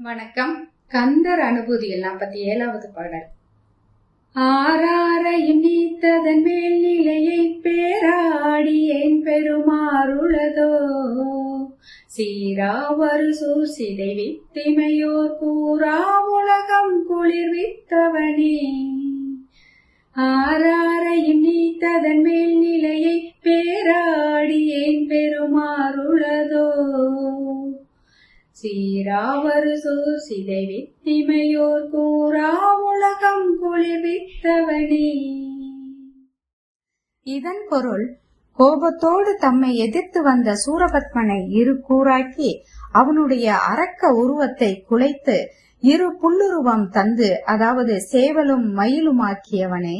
வணக்கம். கந்தர் அனுபூதியில் நாற்பத்தி ஏழாவது பாடல். ஆறாரையும் நீத்ததன் மேல் நிலையை பேராடி ஏன் பெருமாறுளதோ சீராவரு சூசிதை வித்திமையோர் கூறா உலகம் குளிர்வித்தவனே ஆறாரையும் நீத்ததன் மேல் நிலையை பேராடி என் பெருமாறுளதோ சீராவரு சூசிதை வித்திமையோர் கூறா உலகம் குளிர்வித்தவனே. இதன் பொருள் கோபத்தோடு தம்மை எதிர்த்து வந்த சூரபத்மனை இரு கூறாக்கி அவனுடைய அரக்க உருவத்தை குலைத்து இரு புல்லுருவம் தந்து அதாவது சேவலும் மயிலுமாக்கியவனே.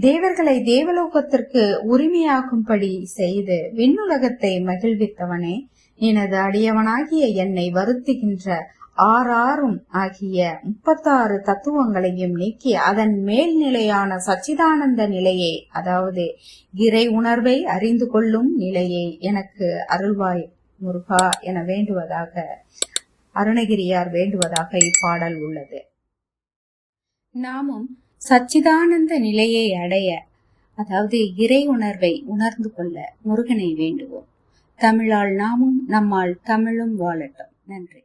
தேவர்களை தேவலோகத்திற்கு உரிமையாக்கும்படி செய்து விண்ணுலகத்தை மகிழ்வித்தவனே. எனது அடியவனாகிய என்னை வருத்துகின்ற ஆறாறும் ஆகிய முப்பத்தாறு தத்துவங்களையும் நீக்கி அதன் மேல்நிலையான சச்சிதானந்த நிலையை அதாவது இறை உணர்வை அறிந்து கொள்ளும் நிலையை எனக்கு அருள்வாய் முருகா என வேண்டுவதாக அருணகிரியார் வேண்டுவதாக இப்பாடல் உள்ளது. நாமும் சச்சிதானந்த நிலையை அடைய அதாவது இறை உணர்வை உணர்ந்து கொள்ள முருகனை வேண்டுவோம். தமிழால் நாமும் நம்மால் தமிழும் வாழட்டும். நன்றி.